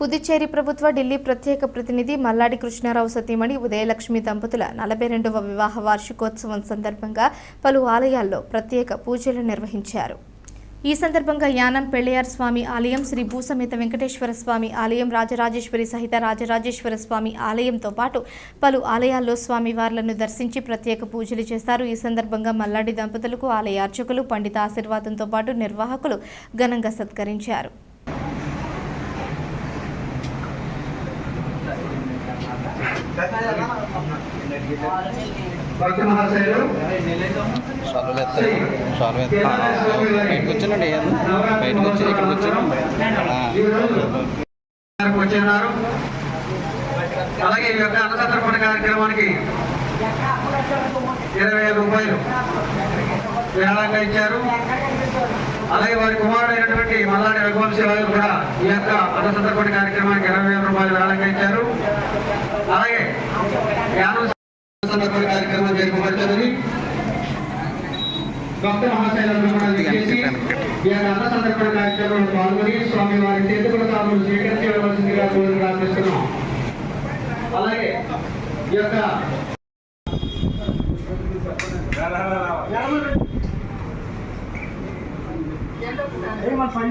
పుదుచ్చేరి ప్రభుత్వ ఢిల్లీ ప్రత్యేక ప్రతినిధి మల్లాడి కృష్ణారావు సతీమణి ఉదయలక్ష్మి దంపతుల నలభై రెండవ వివాహ వార్షికోత్సవం సందర్భంగా పలు ఆలయాల్లో ప్రత్యేక పూజలు నిర్వహించారు. ఈ సందర్భంగా యానం పెళ్ళియార్ స్వామి ఆలయం శ్రీ భూసమేత వెంకటేశ్వర స్వామి ఆలయం రాజరాజేశ్వరి సహిత రాజరాజేశ్వర స్వామి ఆలయంతో పాటు పలు ఆలయాల్లో స్వామివార్లను దర్శించి ప్రత్యేక పూజలు చేస్తారు. ఈ సందర్భంగా మల్లాడి దంపతులకు ఆలయ అర్చకులు పండిత ఆశీర్వాదంతో పాటు నిర్వాహకులు ఘనంగా సత్కరించారు. బయటకు వచ్చానండి బయటకు వచ్చి ఇక్కడికి వచ్చాను ఆ. అలాగే ఈ యొక్క అన్నసంతర్పణ కార్యక్రమానికి ఇరవై వేల రూపాయలు విరాళంగా ఇచ్చారు అలాగే వారి కుమారుడైనటువంటి మల్లాడి రఘువంశీ వారు కూడా ఈ యొక్క అన్నసంతర్పణ కార్యక్రమానికి ఇరవై వేల రూపాయలు విరాళంగా ఇచ్చారు. అలాగే యానం కార్యక్రమం జరుపుబడుతున్నది భక్త మహాశైలంలో కూడా విచ్చేసి ఈ యొక్క అన్న కార్యక్రమంలో పాల్గొని స్వామి వారి చేతుల స్వీకరించి కోరిక ప్రార్థిస్తున్నాం. అలాగే ఈ యొక్క ఏమన్నా పని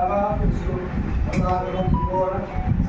Tá estava o senhor mandava para embora.